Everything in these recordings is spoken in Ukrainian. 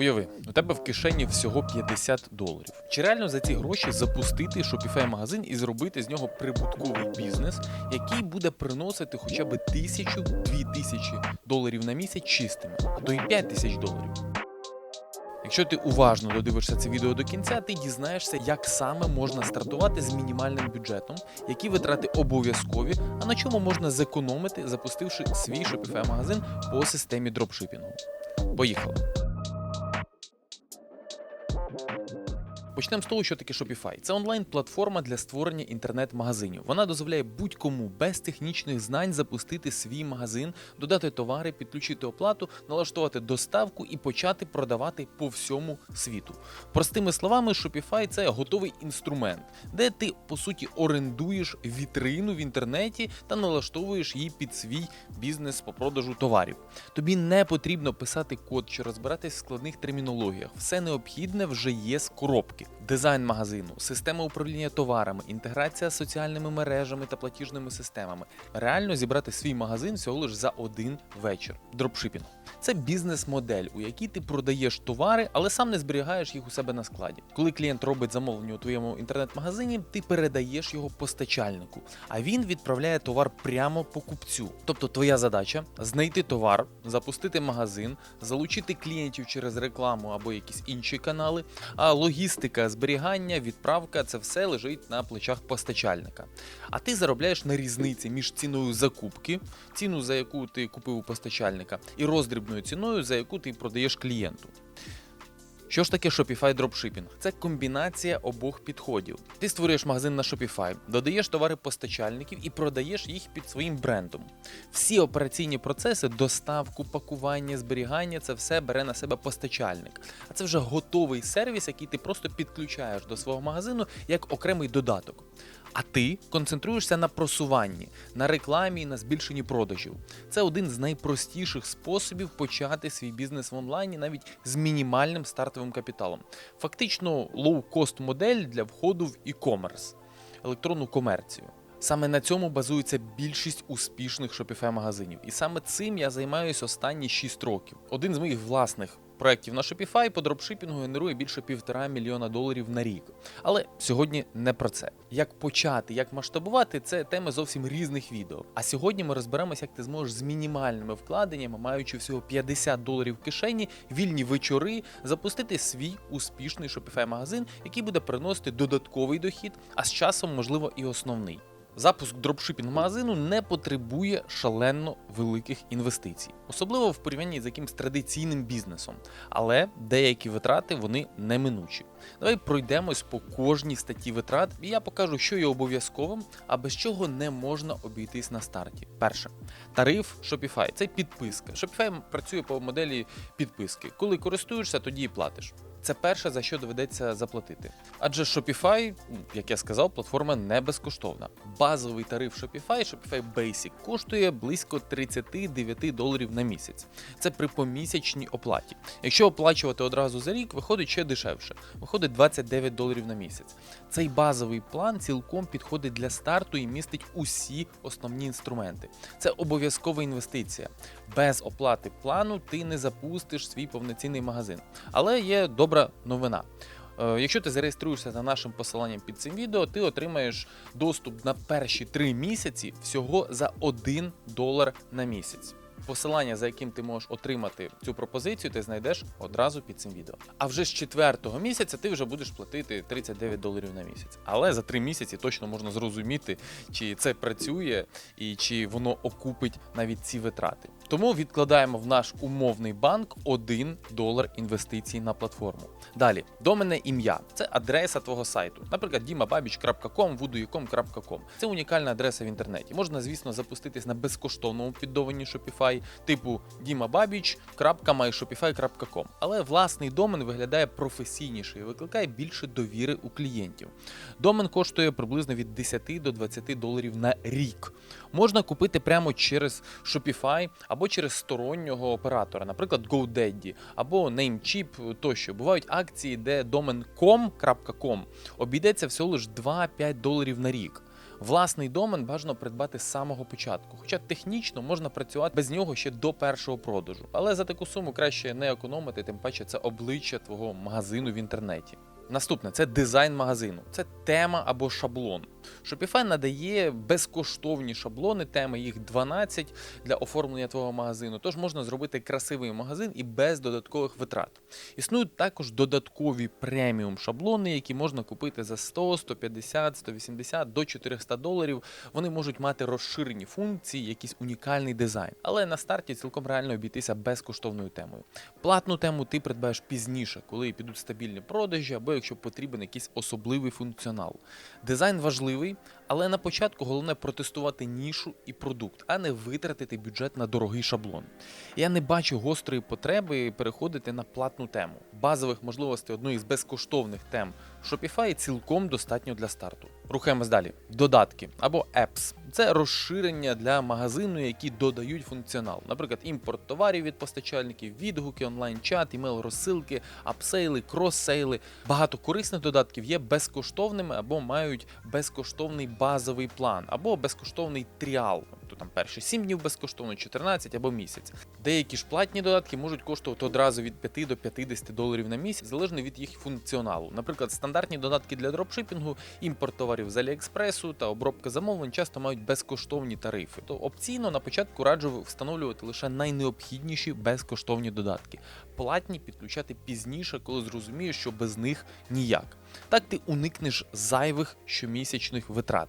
Уяви, у тебе в кишені всього 50 доларів. Чи реально за ці гроші запустити Shopify магазин і зробити з нього прибутковий бізнес, який буде приносити хоча б тисячу дві тисячі доларів на місяць чистими, а то і 5 тисяч доларів. Якщо ти уважно додивишся це відео до кінця, ти дізнаєшся, як саме можна стартувати з мінімальним бюджетом, які витрати обов'язкові, а на чому можна зекономити, запустивши свій Shopify магазин по системі дропшипінгу. Поїхали! Почнемо з того, що таке Shopify. Це онлайн-платформа для створення інтернет-магазинів. Вона дозволяє будь-кому без технічних знань запустити свій магазин, додати товари, підключити оплату, налаштувати доставку і почати продавати по всьому світу. Простими словами, Shopify це готовий інструмент, де ти по суті орендуєш вітрину в інтернеті та налаштовуєш її під свій бізнес по продажу товарів. Тобі не потрібно писати код чи розбиратись в складних термінологіях. Все необхідне вже є з коробки. Дизайн магазину, система управління товарами, інтеграція з соціальними мережами та платіжними системами. Реально зібрати свій магазин всього лиш за один вечір. Дропшипінг. Це бізнес-модель, у якій ти продаєш товари, але сам не зберігаєш їх у себе на складі. Коли клієнт робить замовлення у твоєму інтернет-магазині, ти передаєш його постачальнику, а він відправляє товар прямо покупцю. Тобто твоя задача знайти товар, запустити магазин, залучити клієнтів через рекламу або якісь інші канали. А логістика, зберігання, відправка це все лежить на плечах постачальника. А ти заробляєш на різниці між ціною закупки, ціну за яку ти купив у постачальника, і роздрібною ціною, за яку ти продаєш клієнту. Що ж таке Shopify Dropshipping? Це комбінація обох підходів. Ти створюєш магазин на Shopify, додаєш товари постачальників і продаєш їх під своїм брендом. Всі операційні процеси, доставку, пакування, зберігання це все бере на себе постачальник. А це вже готовий сервіс, який ти просто підключаєш до свого магазину як окремий додаток. А ти концентруєшся на просуванні, на рекламі і на збільшенні продажів. Це один з найпростіших способів почати свій бізнес в онлайні навіть з мінімальним стартовим капіталом. Фактично лоу-кост модель для входу в e-commerce, електронну комерцію. Саме на цьому базується більшість успішних Shopify магазинів. І саме цим я займаюся останні 6 років. Один з моїх власних проєктів на Shopify по дропшипінгу генерує більше півтора мільйона доларів на рік. Але сьогодні не про це. Як почати, як масштабувати, це теми зовсім різних відео. А сьогодні ми розберемося, як ти зможеш з мінімальними вкладеннями, маючи всього 50 доларів в кишені, вільні вечори, запустити свій успішний Shopify магазин, який буде приносити додатковий дохід, а з часом, можливо, і основний. Запуск дропшипінг магазину не потребує шалено великих інвестицій, особливо в порівнянні з якимсь традиційним бізнесом. Але деякі витрати вони неминучі. Давай пройдемось по кожній статті витрат, і я покажу, що є обов'язковим, а без чого не можна обійтись на старті. Перше, тариф Shopify це підписка. Shopify працює по моделі підписки. Коли користуєшся, тоді і платиш. Це перше, за що доведеться заплатити. Адже Shopify, як я сказав, платформа не безкоштовна. Базовий тариф Shopify, Shopify Basic, коштує близько 39 доларів на місяць. Це при помісячній оплаті. Якщо оплачувати одразу за рік, виходить ще дешевше. Виходить 29 доларів на місяць. Цей базовий план цілком підходить для старту і містить усі основні інструменти. Це обов'язкова інвестиція. Без оплати плану ти не запустиш свій повноцінний магазин. Але є добра новина. Е, Якщо ти зареєструєшся за нашим посиланням під цим відео, ти отримаєш доступ на перші три місяці всього за 1 долар на місяць. Посилання, за яким ти можеш отримати цю пропозицію, ти знайдеш одразу під цим відео. А вже з четвертого місяця ти вже будеш платити 39 доларів на місяць. Але за три місяці точно можна зрозуміти, чи це працює і чи воно окупить навіть ці витрати. Тому відкладаємо в наш умовний банк 1 долар інвестицій на платформу. Далі, доменне ім'я це адреса твого сайту, наприклад, dimababic.com, voodoo.com. Це унікальна адреса в інтернеті. Можна, звісно, запуститись на безкоштовному піддовані Shopify, типу dimababic.myshopify.com. Але власний домен виглядає професійніше і викликає більше довіри у клієнтів. Домен коштує приблизно від 10 до 20 доларів на рік. Можна купити прямо через Shopify або через стороннього оператора, наприклад, GoDaddy або Namecheap тощо. Бувають акції, де домен com.com обійдеться всього лиш 2-5 доларів на рік. Власний домен бажано придбати з самого початку, хоча технічно можна працювати без нього ще до першого продажу. Але за таку суму краще не економити, тим паче це обличчя твого магазину в інтернеті. Наступне це дизайн магазину, це тема або шаблон. Shopify надає безкоштовні шаблони, теми їх 12 для оформлення твого магазину. Тож можна зробити красивий магазин і без додаткових витрат. Існують також додаткові преміум шаблони, які можна купити за 100, 150, 180 до 400 доларів. Вони можуть мати розширені функції, якийсь унікальний дизайн. Але на старті цілком реально обійтися безкоштовною темою. Платну тему ти придбаєш пізніше, коли підуть стабільні продажі, або якщо потрібен якийсь особливий функціонал. Дизайн важливий, але на початку головне протестувати нішу і продукт, а не витратити бюджет на дорогий шаблон. Я не бачу гострої потреби переходити на платну тему. Базових можливостей одної з безкоштовних тем Shopify цілком достатньо для старту. Рухаємось далі. Додатки або apps. Це розширення для магазину, які додають функціонал. Наприклад, імпорт товарів від постачальників, відгуки, онлайн-чат, імейл розсилки, апсейли, крос-сейли. Багато корисних додатків є безкоштовними або мають безкоштовний базовий план, або безкоштовний тріал. Тобто там перші 7 днів безкоштовно, 14 або місяць. Деякі ж платні додатки можуть коштувати одразу від 5 до 50 доларів на місяць, залежно від їх функціоналу. Наприклад, стандартні додатки для дропшипінгу, імпорт товарів з Аліекспресу та обробка замовлень часто мають безкоштовні тарифи. То опційно на початку раджу встановлювати лише найнеобхідніші безкоштовні додатки. Платні підключати пізніше, коли зрозумієш, що без них ніяк. Так ти уникнеш зайвих щомісячних витрат.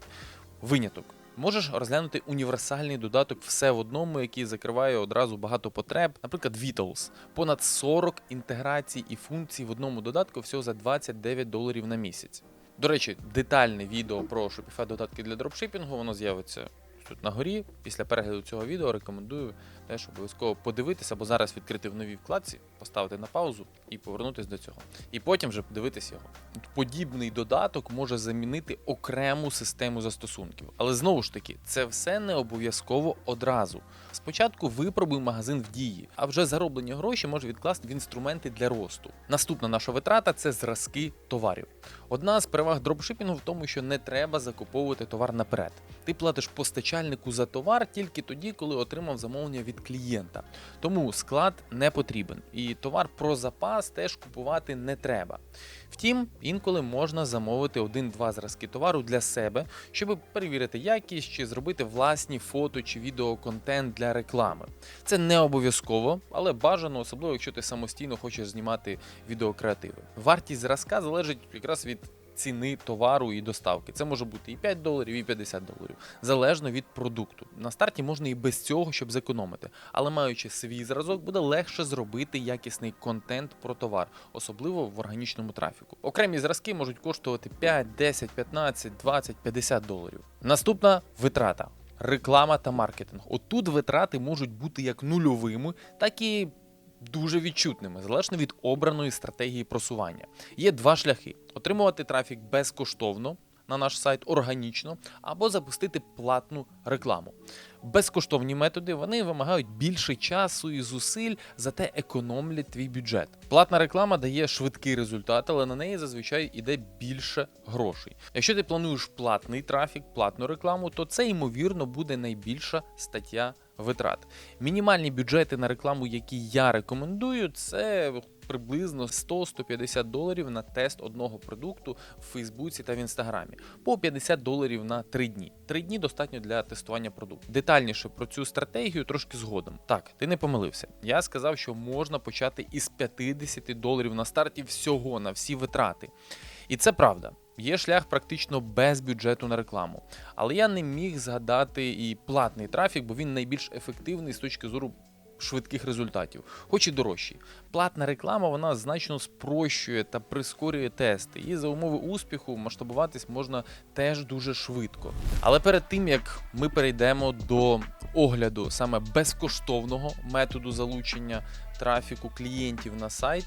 Виняток. Можеш розглянути універсальний додаток все в одному, який закриває одразу багато потреб, наприклад, Vitals. Понад 40 інтеграцій і функцій в одному додатку всього за 29 доларів на місяць. До речі, детальне відео про Shopify додатки для дропшипінгу, воно з'явиться тут на горі. Після перегляду цього відео рекомендую теж обов'язково подивитися, або зараз відкрити в новій вкладці, поставити на паузу і повернутися до цього. І потім вже подивитися його. Подібний додаток може замінити окрему систему застосунків. Але знову ж таки, це все не обов'язково одразу. Спочатку випробуй магазин в дії, а вже зароблені гроші може відкласти в інструменти для росту. Наступна наша витрата це зразки товарів. Одна з переваг дропшипінгу в тому, що не треба закуповувати товар наперед. Ти платиш постачальнику за товар тільки тоді, коли отримав замовлення від клієнта. Тому склад не потрібен, і товар про запас теж купувати не треба. Втім, інколи можна замовити один-два зразки товару для себе, щоб перевірити якість чи зробити власні фото чи відеоконтент для реклами. Це не обов'язково, але бажано, особливо якщо ти самостійно хочеш знімати відеокреативи. Вартість зразка залежить якраз від ціни товару і доставки. Це може бути і 5 доларів, і 50 доларів, залежно від продукту. На старті можна і без цього, щоб зекономити. Але маючи свій зразок, буде легше зробити якісний контент про товар, особливо в органічному трафіку. Окремі зразки можуть коштувати 5, 10, 15, 20, 50 доларів. Наступна витрата. Реклама та маркетинг. Отут витрати можуть бути як нульовими, так і дуже відчутними, залежно від обраної стратегії просування. Є два шляхи: отримувати трафік безкоштовно на наш сайт органічно, або запустити платну рекламу. Безкоштовні методи вони вимагають більше часу і зусиль, зате економлять твій бюджет. Платна реклама дає швидкий результат, але на неї зазвичай іде більше грошей. Якщо ти плануєш платний трафік, платну рекламу, то це ймовірно буде найбільша стаття витрат. Мінімальні бюджети на рекламу, які я рекомендую, це приблизно 100-150 доларів на тест одного продукту в Фейсбуці та в Інстаграмі, по 50 доларів на 3 дні. 3 дні достатньо для тестування продукту. Детальніше про цю стратегію трошки згодом. Так, ти не помилився. Я сказав, що можна почати із 50 доларів на старті всього на всі витрати. І це правда. Є шлях практично без бюджету на рекламу. Але я не міг згадати і платний трафік, бо він найбільш ефективний з точки зору швидких результатів, хоч і дорожчий. Платна реклама вона значно спрощує та прискорює тести. І за умови успіху масштабуватись можна теж дуже швидко. Але перед тим як ми перейдемо до огляду саме безкоштовного методу залучення трафіку клієнтів на сайт.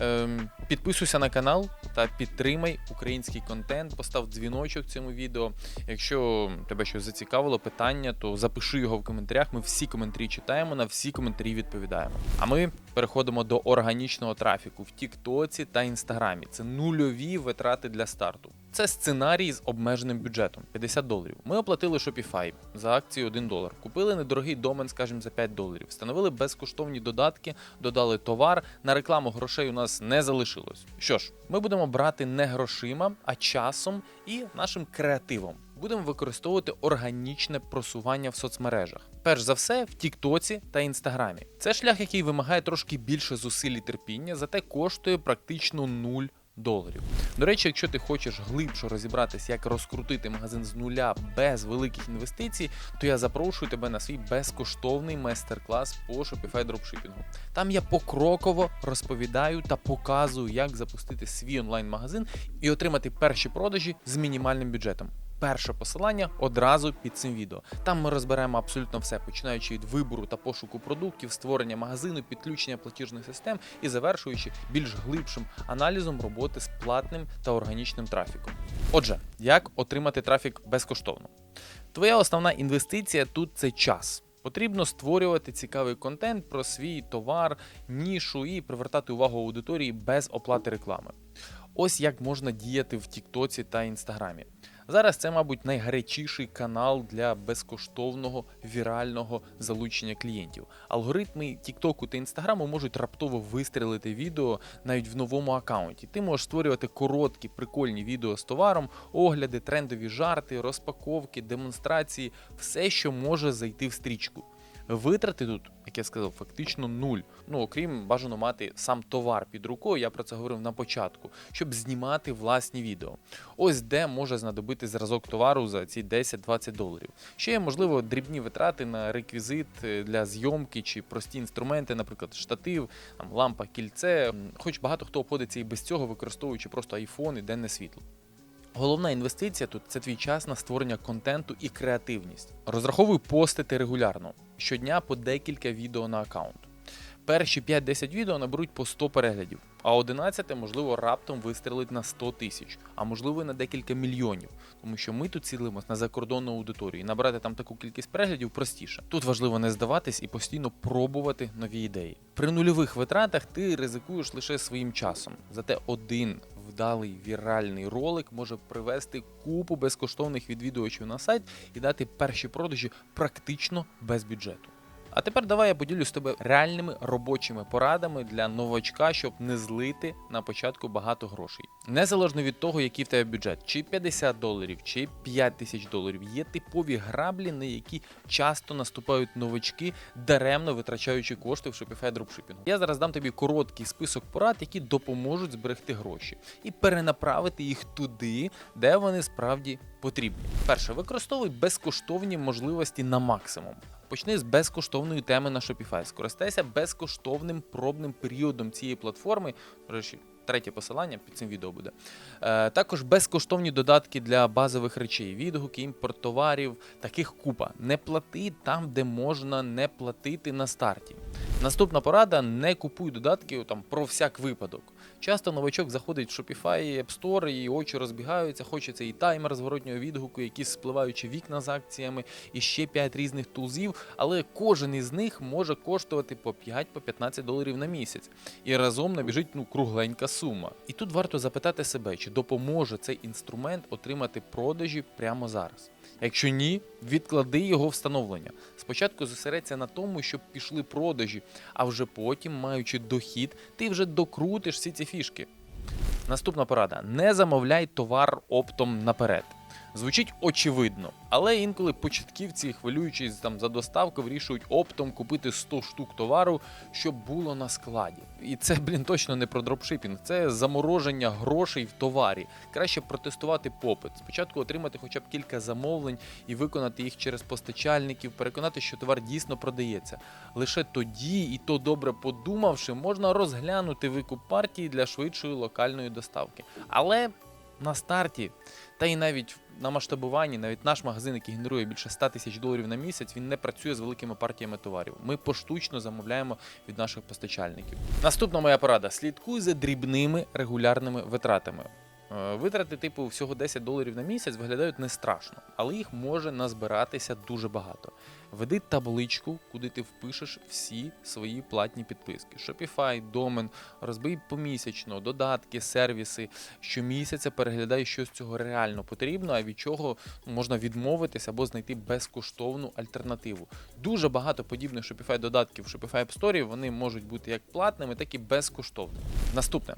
Ем, підписуйся на канал та підтримай український контент, постав дзвіночок цьому відео. Якщо тебе щось зацікавило, питання, то запиши його в коментарях. Ми всі коментарі читаємо, на всі коментарі відповідаємо. А ми переходимо до органічного трафіку в Тіктоці та Інстаграмі. Це нульові витрати для старту. Це сценарій з обмеженим бюджетом 50 доларів. Ми оплатили Shopify за акцію 1 долар. Купили недорогий домен, скажімо, за 5 доларів. Встановили безкоштовні додатки, додали товар. На рекламу грошей у нас не залишилось. Що ж, ми будемо брати не грошима, а часом і нашим креативом. Будемо використовувати органічне просування в соцмережах. Перш за все, в Тіктоці та Інстаграмі. Це шлях, який вимагає трошки більше зусиль і терпіння, зате коштує практично 0 доларів. До речі, якщо ти хочеш глибше розібратися, як розкрутити магазин з нуля без великих інвестицій, то я запрошую тебе на свій безкоштовний майстер-клас по Shopify дропшипінгу. Там я покроково розповідаю та показую, як запустити свій онлайн-магазин і отримати перші продажі з мінімальним бюджетом. Перше посилання одразу під цим відео. Там ми розберемо абсолютно все, починаючи від вибору та пошуку продуктів, створення магазину, підключення платіжних систем і завершуючи більш глибшим аналізом роботи з платним та органічним трафіком. Отже, як отримати трафік безкоштовно? Твоя основна інвестиція тут це час. Потрібно створювати цікавий контент про свій товар, нішу і привертати увагу аудиторії без оплати реклами. Ось як можна діяти в Тіктоці та Інстаграмі. Зараз це, мабуть, найгарячіший канал для безкоштовного вірального залучення клієнтів. Алгоритми Тіктоку та Інстаграму можуть раптово вистрілити відео навіть в новому аккаунті. Ти можеш створювати короткі, прикольні відео з товаром, огляди, трендові жарти, розпаковки, демонстрації, все, що може зайти в стрічку. Витрати тут, як я сказав, фактично нуль. Ну окрім бажано мати сам товар під рукою. Я про це говорив на початку, щоб знімати власні відео. Ось де може знадобити зразок товару за ці 10-20 доларів. Ще є можливо дрібні витрати на реквізит е, для зйомки чи прості інструменти, наприклад, штатив, там, лампа, кільце. Хоч багато хто обходиться і без цього, використовуючи просто iPhone і денне світло. Головна інвестиція тут це твій час на створення контенту і креативність. Розраховуй постити регулярно, щодня по декілька відео на аккаунт. Перші 5-10 відео наберуть по 100 переглядів, а 11 можливо раптом вистрелить на 100 тисяч, а можливо і на декілька мільйонів. Тому що ми тут цілимось на закордонну аудиторію. І набрати там таку кількість переглядів простіше. Тут важливо не здаватись і постійно пробувати нові ідеї. При нульових витратах ти ризикуєш лише своїм часом. Зате один вдалий віральний ролик може привести купу безкоштовних відвідувачів на сайт і дати перші продажі практично без бюджету. А тепер давай я поділюсь з тобою реальними робочими порадами для новачка, щоб не злити на початку багато грошей. Незалежно від того, який в тебе бюджет, чи 50 доларів, чи 5 тисяч доларів, є типові граблі, на які часто наступають новачки, даремно витрачаючи кошти в Shopify дропшипінгу. Я зараз дам тобі короткий список порад, які допоможуть зберегти гроші і перенаправити їх туди, де вони справді потрібні. Перше, використовуй безкоштовні можливості на максимум. Почни з безкоштовної теми на Shopify. Скористайся безкоштовним пробним періодом цієї платформи. До речі, третє посилання під цим відео буде. Е, також безкоштовні додатки для базових речей, відгуки, імпорт товарів, таких купа. Не плати там, де можна не платити на старті. Наступна порада: не купуй додатки там про всяк випадок. Часто новачок заходить в Shopify App Store, і очі розбігаються, хочеться і таймер зворотнього відгуку, якісь спливаючі вікна з акціями, і ще 5 різних тулзів, але кожен із них може коштувати по 5-15 доларів на місяць. І разом набіжить ну, кругленька сума. І тут варто запитати себе, чи допоможе цей інструмент отримати продажі прямо зараз. Якщо ні, відклади його встановлення. Спочатку зосередься на тому, щоб пішли продажі, а вже потім, маючи дохід, ти вже докрутиш всі ці фішки. Наступна порада: не замовляй товар оптом наперед. Звучить очевидно, але інколи початківці, хвилюючись там за доставку, вирішують оптом купити 100 штук товару, щоб було на складі. І це, блін, точно не про дропшипінг, це замороження грошей в товарі. Краще протестувати попит. Спочатку отримати хоча б кілька замовлень і виконати їх через постачальників, переконати, що товар дійсно продається. Лише тоді, і то добре подумавши, можна розглянути викуп партії для швидшої локальної доставки. Але на старті, та й навіть на масштабуванні, навіть наш магазин, який генерує більше 100 тисяч доларів на місяць, він не працює з великими партіями товарів. Ми поштучно замовляємо від наших постачальників. Наступна моя порада: слідкуй за дрібними регулярними витратами. Е, Витрати, типу, всього 10 доларів на місяць виглядають не страшно, але їх може назбиратися дуже багато. Веди табличку, куди ти впишеш всі свої платні підписки: Shopify, домен, розбий помісячно, додатки, сервіси. Щомісяця переглядай, що з цього реально потрібно, а від чого можна відмовитись або знайти безкоштовну альтернативу. Дуже багато подібних Shopify додатків в Shopify App Store, вони можуть бути як платними, так і безкоштовними. Наступне.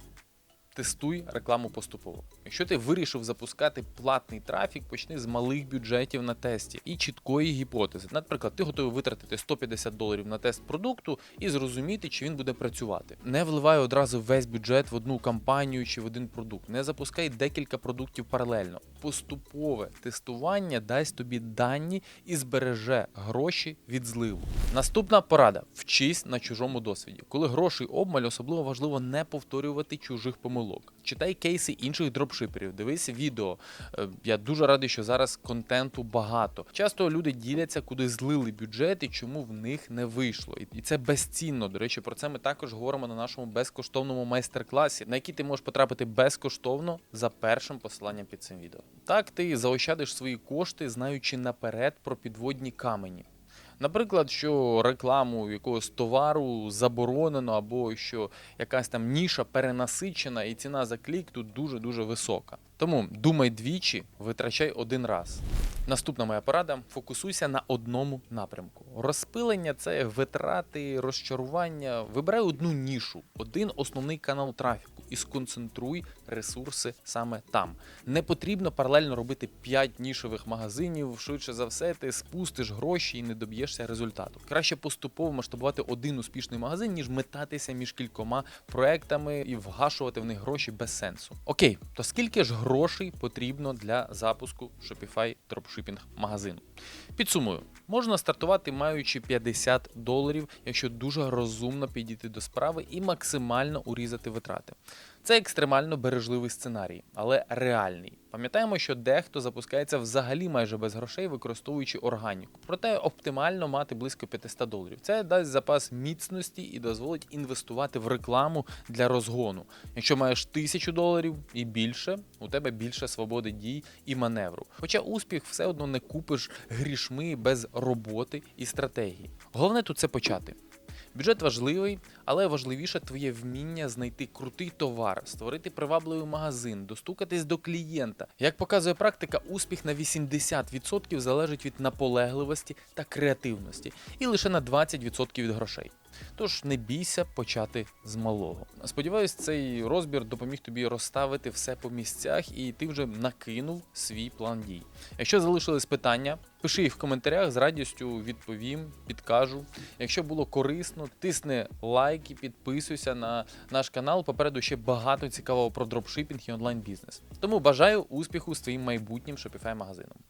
Тестуй рекламу поступово. Якщо ти вирішив запускати платний трафік, почни з малих бюджетів на тесті і чіткої гіпотези. Наприклад, ти готовий витратити 150 доларів на тест продукту і зрозуміти, чи він буде працювати. Не вливай одразу весь бюджет в одну кампанію чи в один продукт. Не запускай декілька продуктів паралельно. Поступове тестування дасть тобі дані і збереже гроші від зливу. Наступна порада: вчись на чужому досвіді. Коли грошей обмаль, особливо важливо не повторювати чужих помилок. Читай кейси інших дропшиперів, дивись відео. Е, Я дуже радий, що зараз контенту багато. Часто люди діляться, куди злили бюджет і чому в них не вийшло. І це безцінно. До речі, про це ми також говоримо на нашому безкоштовному майстер-класі, на який ти можеш потрапити безкоштовно за першим посиланням під цим відео. Так ти заощадиш свої кошти, знаючи наперед про підводні камені. Наприклад, що рекламу якогось товару заборонено, або що якась там ніша перенасичена, і ціна за клік тут дуже-дуже висока. Тому думай двічі, витрачай один раз. Наступна моя порада: фокусуйся на одному напрямку. Розпилення це витрати, розчарування. Вибирай одну нішу, один основний канал трафіку і сконцентруй ресурси саме там. Не потрібно паралельно робити 5 нішевих магазинів. Швидше за все, ти спустиш гроші і не доб'єшся результату. Краще поступово масштабувати один успішний магазин, ніж метатися між кількома проектами і вгашувати в них гроші без сенсу. Окей, то скільки ж грошей потрібно для запуску Shopify дропшипінг магазину? Підсумую, можна стартувати маючи 50 доларів, якщо дуже розумно підійти до справи і максимально урізати витрати. Це екстремально бережливий сценарій, але реальний. Пам'ятаємо, що дехто запускається взагалі майже без грошей, використовуючи органіку. Проте оптимально мати близько 500 доларів. Це дасть запас міцності і дозволить інвестувати в рекламу для розгону. Якщо маєш 1000 доларів і більше, у тебе більше свободи дій і маневру. Хоча успіх все одно не купиш грішми без роботи і стратегії. Головне тут це почати. Бюджет важливий, але важливіше твоє вміння знайти крутий товар, створити привабливий магазин, достукатись до клієнта. Як показує практика, успіх на 80% залежить від наполегливості та креативності, і лише на 20% від грошей. Тож не бійся почати з малого. Сподіваюсь, цей розбір допоміг тобі розставити все по місцях, і ти вже накинув свій план дій. Якщо залишились питання, пиши їх в коментарях, з радістю відповім, підкажу. Якщо було корисно, тисни лайк і підписуйся на наш канал. Попереду ще багато цікавого про дропшипінг і онлайн бізнес. Тому бажаю успіху з твоїм майбутнім Shopify магазином.